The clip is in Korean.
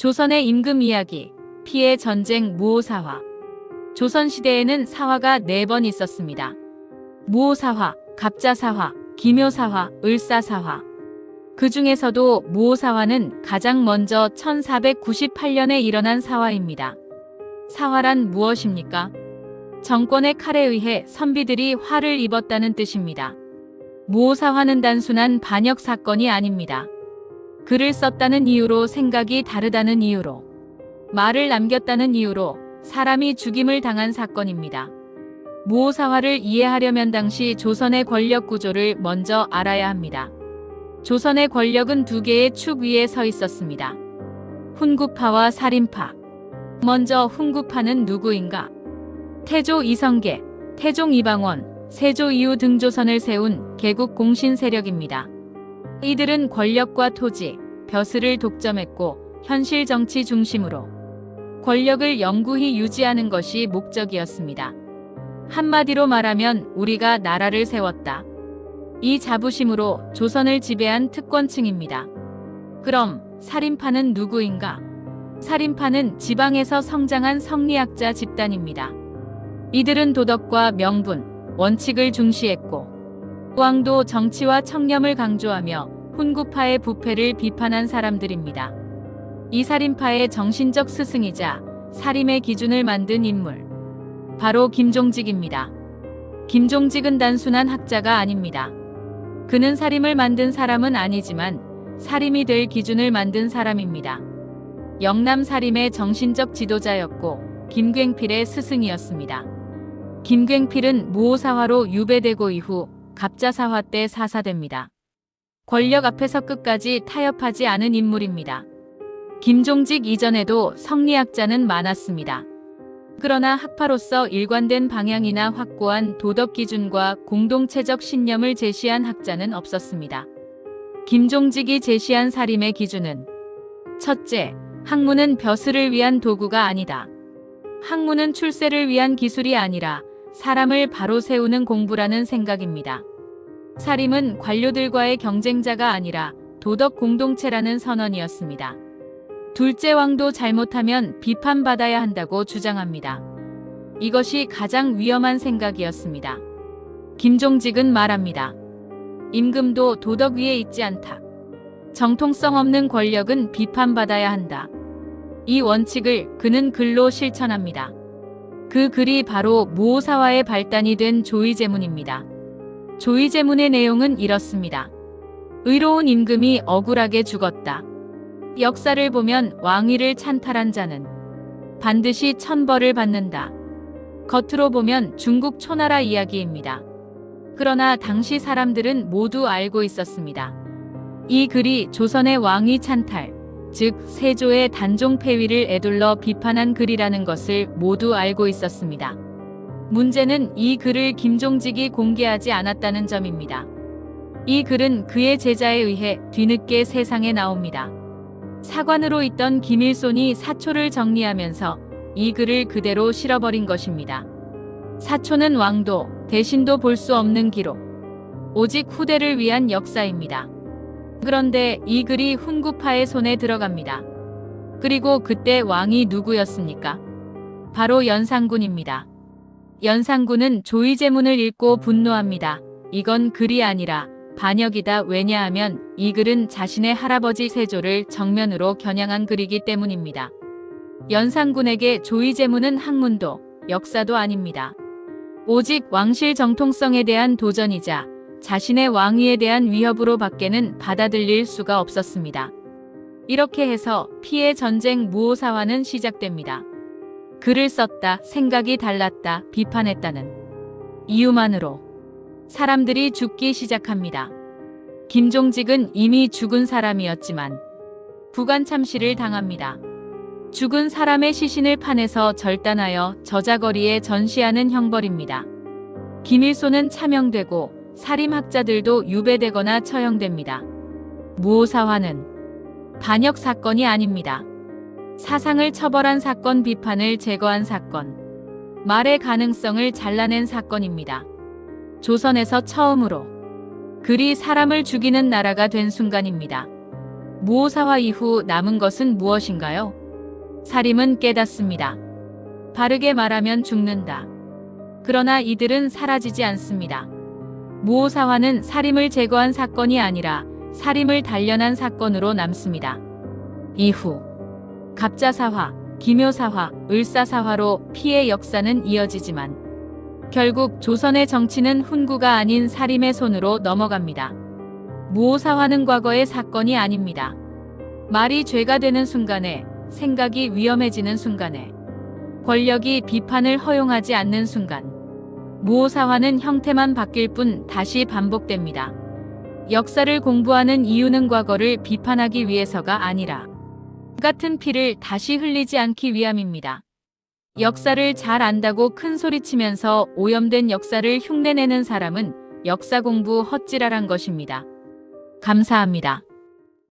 조선의 임금 이야기, 피해 전쟁 무오사화. 조선시대에는 사화가 네 번 있었습니다. 무오사화, 갑자사화, 기묘사화, 을사사화. 그 중에서도 무오사화는 가장 먼저 1498년에 일어난 사화입니다. 사화란 무엇입니까? 정권의 칼에 의해 선비들이 화를 입었다는 뜻입니다. 무오사화는 단순한 반역 사건이 아닙니다. 글을 썼다는 이유로 생각이 다르다는 이유로 말을 남겼다는 이유로 사람이 죽임을 당한 사건입니다. 무오사화를 이해하려면 당시 조선의 권력 구조를 먼저 알아야 합니다. 조선의 권력은 두 개의 축 위에 서 있었습니다. 훈구파와 살인파. 먼저 훈구파는 누구인가? 태조 이성계, 태종 이방원, 세조 이후 등조선을 세운 개국 공신 세력입니다. 이들은 권력과 토지, 벼슬을 독점했고 현실 정치 중심으로 권력을 영구히 유지하는 것이 목적이었습니다. 한마디로 말하면 우리가 나라를 세웠다. 이 자부심으로 조선을 지배한 특권층입니다. 그럼 살인파는 누구인가? 살인파는 지방에서 성장한 성리학자 집단입니다. 이들은 도덕과 명분, 원칙을 중시했고 왕도 정치와 청렴을 강조하며 훈구파의 부패를 비판한 사람들입니다. 이 살인파의 정신적 스승이자 살인의 기준을 만든 인물. 바로 김종직입니다. 김종직은 단순한 학자가 아닙니다. 그는 살인을 만든 사람은 아니지만 살인이 될 기준을 만든 사람입니다. 영남 살인의 정신적 지도자였고 김굉필의 스승이었습니다. 김굉필은 무오사화로 유배되고 이후 갑자사화 때 사사됩니다. 권력 앞에서 끝까지 타협하지 않은 인물입니다. 김종직 이전에도 성리학자는 많았습니다. 그러나 학파로서 일관된 방향이나 확고한 도덕 기준과 공동체적 신념을 제시한 학자는 없었습니다. 김종직이 제시한 사림의 기준은 첫째, 학문은 벼슬을 위한 도구가 아니다. 학문은 출세를 위한 기술이 아니라 사람을 바로 세우는 공부라는 생각입니다. 사림은 관료들과의 경쟁자가 아니라 도덕 공동체라는 선언이었습니다. 둘째 왕도 잘못하면 비판받아야 한다고 주장합니다. 이것이 가장 위험한 생각이었습니다. 김종직은 말합니다. 임금도 도덕 위에 있지 않다. 정통성 없는 권력은 비판받아야 한다. 이 원칙을 그는 글로 실천합니다. 그 글이 바로 무오사화의 발단이 된 조의제문입니다. 조의제문의 내용은 이렇습니다. 의로운 임금이 억울하게 죽었다. 역사를 보면 왕위를 찬탈한 자는 반드시 천벌을 받는다. 겉으로 보면 중국 초나라 이야기입니다. 그러나 당시 사람들은 모두 알고 있었습니다. 이 글이 조선의 왕위 찬탈, 즉 세조의 단종 폐위를 에둘러 비판한 글이라는 것을 모두 알고 있었습니다. 문제는 이 글을 김종직이 공개하지 않았다는 점입니다. 이 글은 그의 제자에 의해 뒤늦게 세상에 나옵니다. 사관으로 있던 김일손이 사초를 정리하면서 이 글을 그대로 실어버린 것입니다. 사초는 왕도, 대신도 볼 수 없는 기록. 오직 후대를 위한 역사입니다. 그런데 이 글이 훈구파의 손에 들어갑니다. 그리고 그때 왕이 누구였습니까? 바로 연산군입니다. 연산군은 조의제문을 읽고 분노합니다. 이건 글이 아니라 반역이다. 왜냐하면 이 글은 자신의 할아버지 세조를 정면으로 겨냥한 글이기 때문입니다. 연산군에게 조의제문은 학문도 역사도 아닙니다. 오직 왕실 정통성에 대한 도전이자 자신의 왕위에 대한 위협으로 밖에는 받아들일 수가 없었습니다. 이렇게 해서 피해 전쟁 무오사화는 시작됩니다. 글을 썼다, 생각이 달랐다, 비판했다는 이유만으로 사람들이 죽기 시작합니다. 김종직은 이미 죽은 사람이었지만 부관 참시를 당합니다. 죽은 사람의 시신을 판에서 절단하여 저자거리에 전시하는 형벌입니다. 김일소는 차명되고 살인학자들도 유배되거나 처형됩니다. 무오사화는 반역 사건이 아닙니다. 사상을 처벌한 사건 비판을 제거한 사건. 말의 가능성을 잘라낸 사건입니다. 조선에서 처음으로 글이 사람을 죽이는 나라가 된 순간입니다. 무오사화 이후 남은 것은 무엇인가요? 사림은 깨닫습니다. 바르게 말하면 죽는다. 그러나 이들은 사라지지 않습니다. 무오사화는 사림을 제거한 사건이 아니라 사림을 단련한 사건으로 남습니다. 이후 갑자사화, 기묘사화, 을사사화로 피해 역사는 이어지지만 결국 조선의 정치는 훈구가 아닌 사림의 손으로 넘어갑니다. 무오사화는 과거의 사건이 아닙니다. 말이 죄가 되는 순간에 생각이 위험해지는 순간에 권력이 비판을 허용하지 않는 순간 무오사화는 형태만 바뀔 뿐 다시 반복됩니다. 역사를 공부하는 이유는 과거를 비판하기 위해서가 아니라 같은 피를 다시 흘리지 않기 위함입니다. 역사를 잘 안다고 큰 소리치면서 오염된 역사를 흉내내는 사람은 역사 공부 헛지랄한 것입니다. 감사합니다.